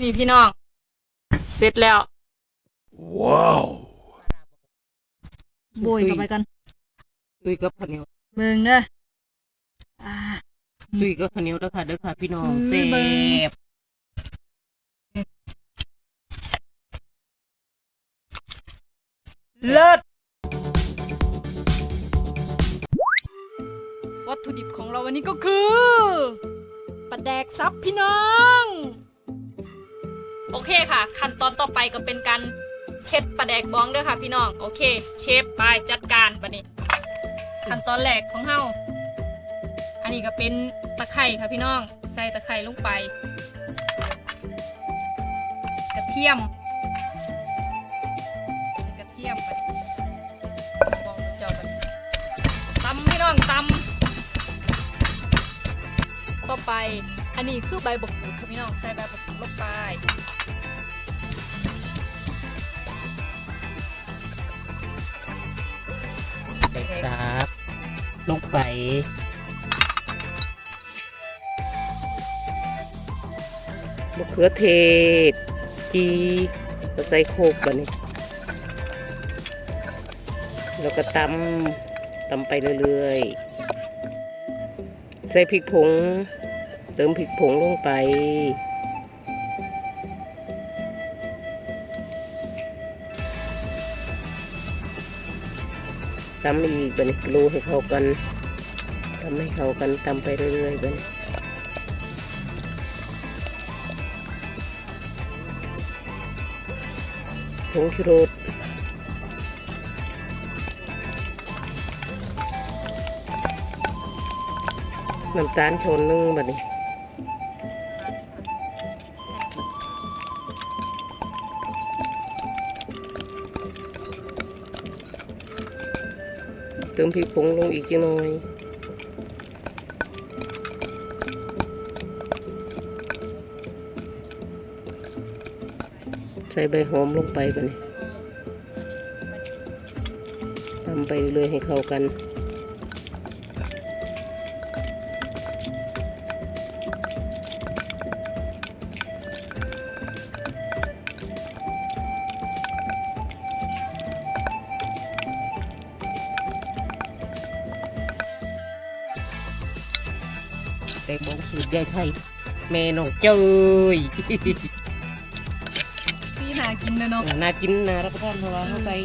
นี่พี่น้อง เสร็จแล้วโบยเข้าไปกันตุยกับข้าวเหนียวเบิ่งเด้ออ่าตุยกับข้าวเหนียวเด้อค่ะเด้อค่ะพี่น้องอืมเซ่เบิ่งบเลิศวัตถุดิบของเราวันนี้ก็คือปลาแดกซับพี่น้อง โอเคค่ะ ขั้นตอนต่อไปก็เป็นการเช็ดปลาแดกบองเด้อค่ะพี่น้อง โอเค เชฟไปจัดการปะนี้ ขั้นตอนแรกของเฮาอันนี้ก็เป็นตะไคร่ค่ะพี่น้อง ใส่ตะไคร่ลงไป กระเทียม กระเทียมไปบอกเจ้าไปตำพี่น้องตำต่อไป อันนี้คือใบบกกูดค่ะพี่น้อง ใส่ใบบกกูดลงไป ใส่ซับลงไป มะเขือเทศ จีก็ใส่โคกบันนี้แล้วก็ตำตำไปเรื่อยๆ ใส่พริกผง เติมพริกผงลงไป ตำอีกบัดนรูให้เข้ากันทำให้เข้ากันตำไปเรื่อยๆบัดนผงชูรสน้ำตาลชนนึงบัดนี้ ติมพริกผงลงอีกจักหน่อยใส่ใบหอมลงไปบัดนี้ทำไปเรื่อยให้เข้ากัน แต่บงสูตรยายไทยแม่น้องเจยพี่หากินนะเนาะน่ากินน่ารับประทานเพราะว่าเขาใส่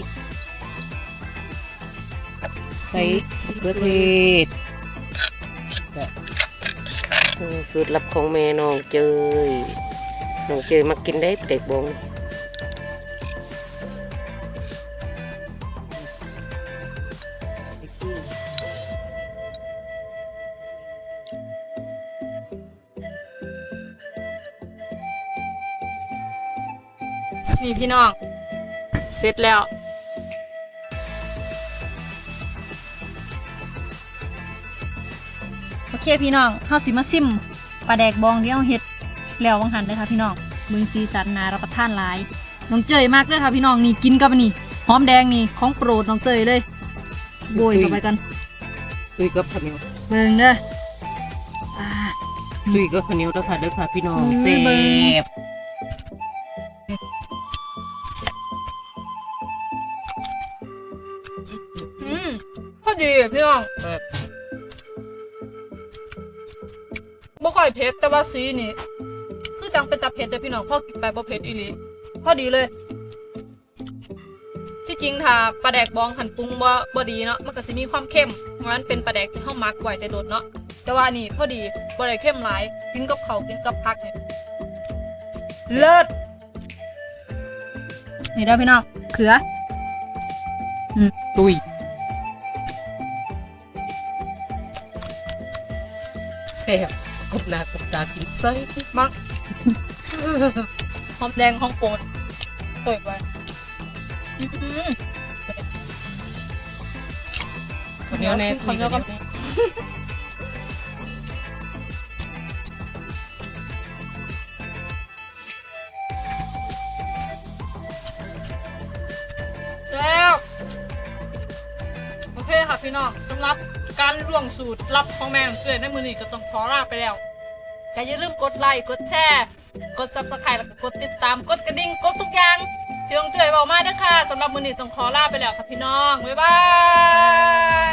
ใส่มะเขือเทศก็อืมสูตรลับของแม่น้องเจยน้องเจยมากินได้เด็กบง นี่พี่น้อง เสร็จแล้ว โอเคพี่น้องเฮาสิมาซิมปลาแดกบองที่เฮาเฮ็ดแล้ววังหันเลยค่ะพี่น้องมึงสีสันนารับประทานหลายน้องเจยมากเลยค่ะพี่น้องนี่กินกับอันนี่หอมแดงนี่ของโปรดน้องเจยเลยโบยเข้าไปกันตุยกับข้าวเหนียวเบิ่งเด้ออ่าตุยกับข้าวเหนียวเด้อค่ะเด้อค่ะพี่น้องอืมเซ่เดีพี่น้องแบบบ่ค่อยเผ็ดแต่ว่าสีนี่ คือจังเป็นจับเผ็ดเด้อพี่น้องพอกินไปบ่เผ็ดอีหลีพอดีเลย ที่จริงถ้าปลาแดกบองขันปรุงบ่บ่ดีเนาะมันก็สิมีความเข้มงั้นเป็นปลาแดกที่เฮามักไว้แต่โดดเนาะแต่ว่านี่พอดีบ่ได้เข้มหลายกินกับข้าวกินกับผักนี่เลิศนี่เด้พี่น้องเขือตุย แซ่บกบหน้ากบตากินใส่มักหอมแดงของโปรดเปิดไว้อื้อหือข้าวเหนียวแน่ข้าวเหนียวกับแล้ว โอเคค่ะพี่น้องสำหรับ การร่วงสูตรลับของแม่ของเจยในมือนี้ก็ต้องขอลาไปแล้วก็อย่าลืมกดไลค์กดแชร์กดซับสไครต์แล้วก็กดติดตามกดกระดิ่งกดทุกอย่างที่น้องเจยบอกมาเด้อค่ะสำหรับมือนี้ต้องขอลาไปแล้วค่ะพี่น้องบ๊ายบาย